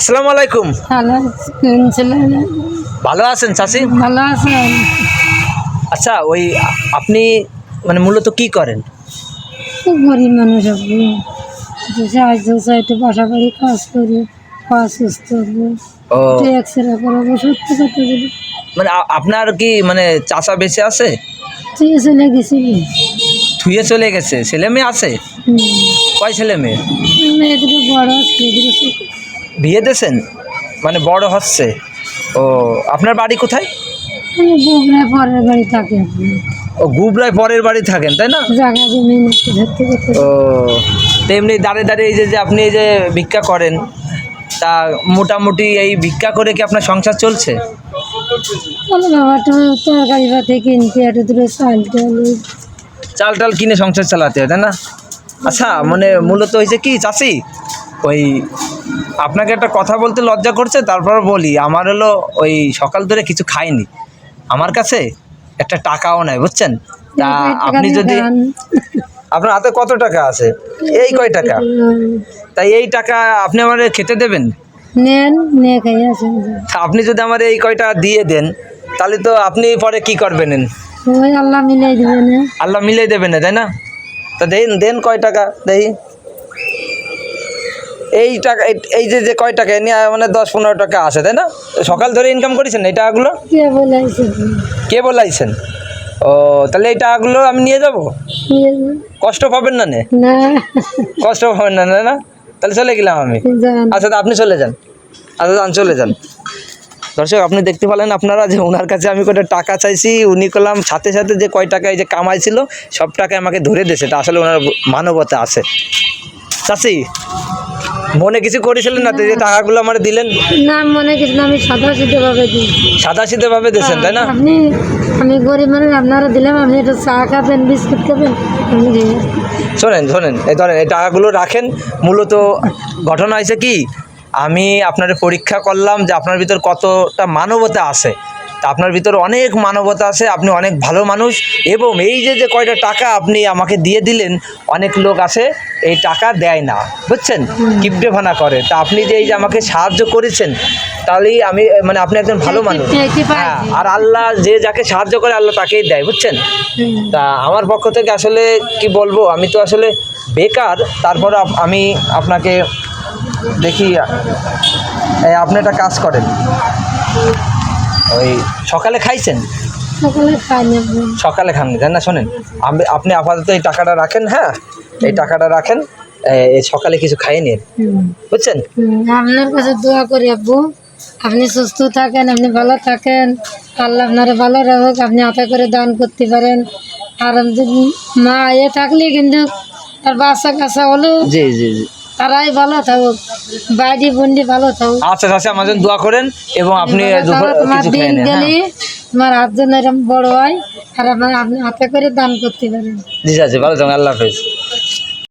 আসসালামু আলাইকুম। ভালো আছেন চাচি? ভালো আছেন আচ্ছা ওই আপনি মানে মূলত কি করেন? খুব গরিব মানুষ সাহায্য চাই একটু বাসা বাড়ি কাজ করি পা সুস্থ হব ও। একটু এক্সরে করাবো সত্যি কথা যদি মানে আপনার কি মানে চাচা বেঁচে আছে? তুই চলে গেছিলি থুয়ে চলে গেছে। ছেলে মেয়ে আছে? কয় ছেলে মেয়ে? মেয়েদিকে বড়। বিয়ে দিয়েছেন? মানে বড় হচ্ছে। ও আপনার বাড়ি কোথায়? পরের বাড়ি থাকি ও গুবরায় পরের বাড়ি থাকেন তাই না? জায়গা জমি ও তো এমনি দাঁড়িয়ে দাঁড়িয়ে এই যে যে আপনি এই যে ভিক্ষা করেন তা মোটামুটি এই ভিক্ষা করে কি আপনার সংসার চলছে? বাবা তরকারি পাতে কিনতে একটু দূরে চাল টাল চাল টাল কিনে সংসার চালাতে হয় তাই না? আচ্ছা মানে মূলত হয়েছে কি চাষি? ওই আপনাকে একটা কথা বলতে লজ্জা করছে তারপর বলি আমার হলো ওই সকাল ধরে কিছু খাইনি। আমার কাছে একটা টাকাও নাই বুঝছেন? তা আপনি যদি আপনার হাতে কত টাকা আছে? এই কয় টাকা? তাই এই টাকা আপনি আমার খেতে দেবেন? নেন আপনি যদি আমার এই কয়টা দিয়ে দেন তাহলে তো আপনি পরে কি করবেন? আল্লাহ মিলাই দেবেন। আল্লাহ মিলিয়ে দেবেন তাই না? তা দেন দেন কয় টাকা দেখি এই টাকা এই- যে যে কয় টাকা নিয়ে মানে দশ পনেরো টাকা আছে তাই না? সকাল ধরে ইনকাম করেছেন এই টাকাগুলো? কে বলাইছে কে বলাইছেন? ও তাহলে এই টাকাগুলো আমি নিয়ে যাব? কষ্ট পাবেন না নে? কষ্ট পাবেন না না তাহলে চলে গেলাম আমি। আচ্ছা আপনি চলে যান। আচ্ছা যান চলে যান। দর্শক আপনি দেখতে পেলেন আপনারা যে ওনার কাছে আমি কয়টা টাকা চাইছি উনি করলাম সাথে সাথে যে কয় টাকা এই যে কামাইছিল সব টাকা আমাকে ধরে দিয়েছে। তা আসলে ওনার মানবতা আছে। চাষি মনে কিছু করেছিলেন না তো যে টাকাগুলো আমার দিলেন? না মনে কিছু না আমি সাদা সিদ্ধ ভাবে দিই। সাদা সিধে ভাবে দিয়েছেন তাই না? আপনি আমি গরিব মানুষ আপনারা দিলাম আপনি একটু চা খাবেন বিস্কুট খাবেন শোনেন শোনেন এই ধরেন এই টাকাগুলো রাখেন মূলত ঘটনা হয়েছে কি? আমি আপনার পরীক্ষা করলাম যে আপনার ভিতর কতটা মানবতা আছে। তা আপনার ভিতরে অনেক মানবতা আছে আপনি অনেক ভালো মানুষ এবং এই যে যে কয়টা টাকা আপনি আমাকে দিয়ে দিলেন অনেক লোক আছে এই টাকা দেয় না বুঝছেন? কিপটে ভানা করে। তা আপনি যে এই যে আমাকে সাহায্য করেছেন তাহলেই আমি মানে আপনি একজন ভালো মানুষ। হ্যাঁ আর আল্লাহ যে যাকে সাহায্য করে আল্লাহ তাকেই দেয় বুঝছেন? তা আমার পক্ষ থেকে আসলে কি বলব আমি তো আসলে বেকার তারপর আমি আপনাকে দেখি আপনি একটা কাজ করেন। ওই সকালে খাইছেন? সকালে খাই না আপনি। সকালে খান জান না? শোনেন আমি আপনি আপাতত এই টাকাটা রাখেন হ্যাঁ? এই টাকাটা রাখেন এই সকালে কিছু খাইয়ে নিন। বুঝছেন? আপনার কাছে দোয়া করি আব্বু। আপনি সুস্থ থাকেন আপনি ভালো থাকেন। আল্লাহ আপনারা ভালো রাখুক আপনি হাতে করে দান করতে পারেন। আর মা এ থাকলে কিন্তু তার বাচ্চা কাচ্চা হলেও জি জি জি। তারাই ভালো থাকুক। বাইরে বন্ডি ভালো থাও। আচ্ছা আচ্ছা আমাদের জন্য দোয়া করেন এবং আপনি তোমার দিন হ্যাঁ গেলে তোমার হাত যেন এরকম বড় হয় আর আপনার আপনি হাতে করে দান করতে পারেন। জি ভালো থাকুন আল্লাহ হাফেজ।